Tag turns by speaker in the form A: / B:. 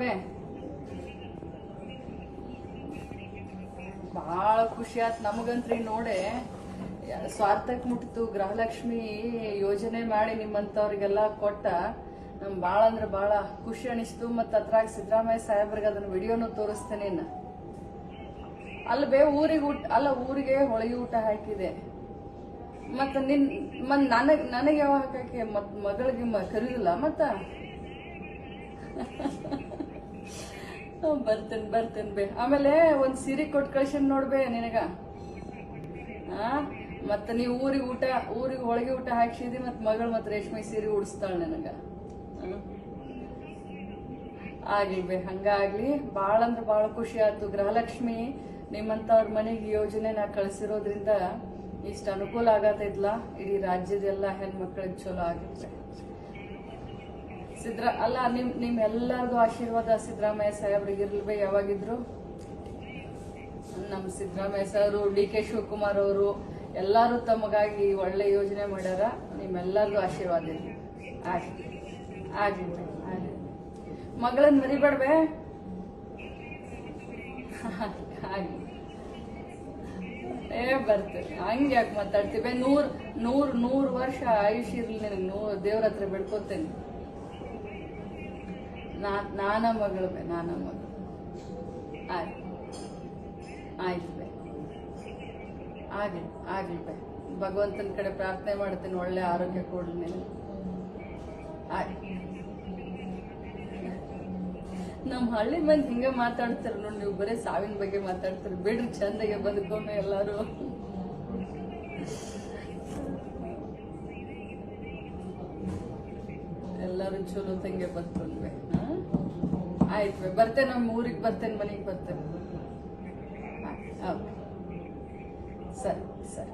A: ಬೇ. ಭಾಳ ಖುಷಿ ಆಯ್ತು ನಮಗಂತ್ರಿ ನೋಡೆ. ಸ್ವಾರ್ಥಕ್ಕೆ ಮುಟ್ಟಿತು ಗೃಹಲಕ್ಷ್ಮಿ ಯೋಜನೆ ಮಾಡಿ ನಿಮ್ಮಂಥವ್ರಿಗೆಲ್ಲ ಕೊಟ್ಟ. ನಮ್ ಭಾಳ ಅಂದ್ರೆ ಭಾಳ ಖುಷಿ ಅನಿಸ್ತು ಮತ್ತು ಅದ್ರಾಗ ಸಿದ್ದರಾಮಯ್ಯ ಸಾಹೇಬ್ರಿಗೆ ಅದನ್ನ ವಿಡಿಯೋನು ತೋರಿಸ್ತೇನೆ ಅಲ್ಲ ಬೇ ಊರಿಗೆ ಊಟ, ಅಲ್ಲ ಊರಿಗೆ ಹೊಳಗಿ ಊಟ ಹಾಕಿದೆ. ಮತ್ತ ನಿನ್ ಮತ್ ನನಗ್, ನನಗೆ ಯಾವ ಹಾಕಕ್ಕೆ ಮತ್ ಮಗಳಿಗೆ ಕರೀಲಿಲ್ಲ ಮತ್ತ? ಬರ್ತೇನೆ ಬರ್ತೇನೆ ಬೇ. ಆಮೇಲೆ ಒಂದ್ ಸೀರೆ ಕೊಟ್ಟು ಕಳ್ಸೇನ್ ನೋಡ್ಬೇ ನಿನಗ. ಆ, ಮತ್ತ ನೀವು ಊರಿಗೆ ಊಟ, ಊರಿಗೆ ಹೋಳಿಗೆ ಊಟ ಹಾಕ್ಸಿದಿ ಮತ್ ಮಗಳು ಮತ್ತೆ ರೇಷ್ಮೆ ಸೀರೆ ಉಡಿಸ್ತಾಳ ನನಗ? ಆಗ್ಲಿ ಬೇ ಹಂಗಾಗ್ಲಿ ಬಾಳ ಅಂದ್ರೆ ಬಾಳ ಖುಷಿ ಆಯ್ತು. ಗೃಹಲಕ್ಷ್ಮಿ ನಿಮ್ಮಂಥವ್ರ ಮನೆಗೆ ಯೋಜನೆ ನಾ ಕಳ್ಸಿರೋದ್ರಿಂದ ಇಷ್ಟ ಅನುಕೂಲ ಆಗತ್ತೈತ್ಲ ಇಡೀ ರಾಜ್ಯದೆಲ್ಲ ಹೆಣ್ಮಕ್ಳಿಗೆ ಚಲೋ ಆಗಿದ್ರೆ ಸಿದ್ರ ಅಲ್ಲ, ನಿಮ್ ನಿಮ್ ಎಲ್ಲರಿಗೂ ಆಶೀರ್ವಾದ ಸಿದ್ದರಾಮಯ್ಯ ಸಾಹೇಬ್ರಿಗೆ ಇರ್ಲಿವೆ ಯಾವಾಗಿದ್ರು. ನಮ್ಮ Siddaramaiah sir D K Shivakumar ಅವರು ಎಲ್ಲಾರು ತಮಗಾಗಿ ಒಳ್ಳೆ ಯೋಜನೆ ಮಾಡ್ಯಾರ. ನಿಮ್ಮೆಲ್ಲರಿಗೂ ಆಶೀರ್ವಾದ ಇರ್ಲಿ ಆಗಿದೆ ಮಗಳನ್ ಮಗಳನ್ನ ಏ, ಬರ್ತೇನೆ. ಹಂಗೆ ಯಾಕೆ ಮಾತಾಡ್ತೀವಿ ನೂರ್ ನೂರ್ ನೂರ್ ವರ್ಷ ಆಯುಷ್ ಇರ್ಲಿ ನಿನಗೆ. ನೂ, ದೇವ್ರ ಹತ್ರ ಬೆಳ್ಕೊತೇನೆ ನಾನ ಮಗಳು ಬೇ ನಾನ ಮಗಳು. ಆಯ್ತು. ಆಯ್ತು ಬೇ ಆಗಲಿ, ಆಗ್ಲಿ ಬೇ ಭಗವಂತನ ಕಡೆ ಪ್ರಾರ್ಥನೆ ಮಾಡ್ತೀನಿ, ಒಳ್ಳೆ ಆರೋಗ್ಯ ಕೊಡ್ಲಿ ನೀನು ಆಯ್ತು. ನಮ್ಮ ಹಳ್ಳಿ ಮಂದಿ ಹಿಂಗ ಮಾತಾಡ್ತಾರ ನೋಡಿ ನೀವು, ಬರೀ ಸಾವಿನ ಬಗ್ಗೆ ಮಾತಾಡ್ತೀರಿ. ಬಿಡ್ರಿ, ಚಂದಾಗೆ ಬದುಕೋಣ ಎಲ್ಲಾರು. ಎಲ್ಲಾರು ಚಲೋ ತಂಗೆ ಬದುಕೊಂಡ್ವೆ. ಆಯ್ತು ಬರ್ತೇನೆ ನಮ್ಮ ಊರಿಗೆ ಬರ್ತೇನೆ ಮನೆಗೆ ಬರ್ತೇನೆ. ಓಕೆ. ಸರಿ ಸರಿ.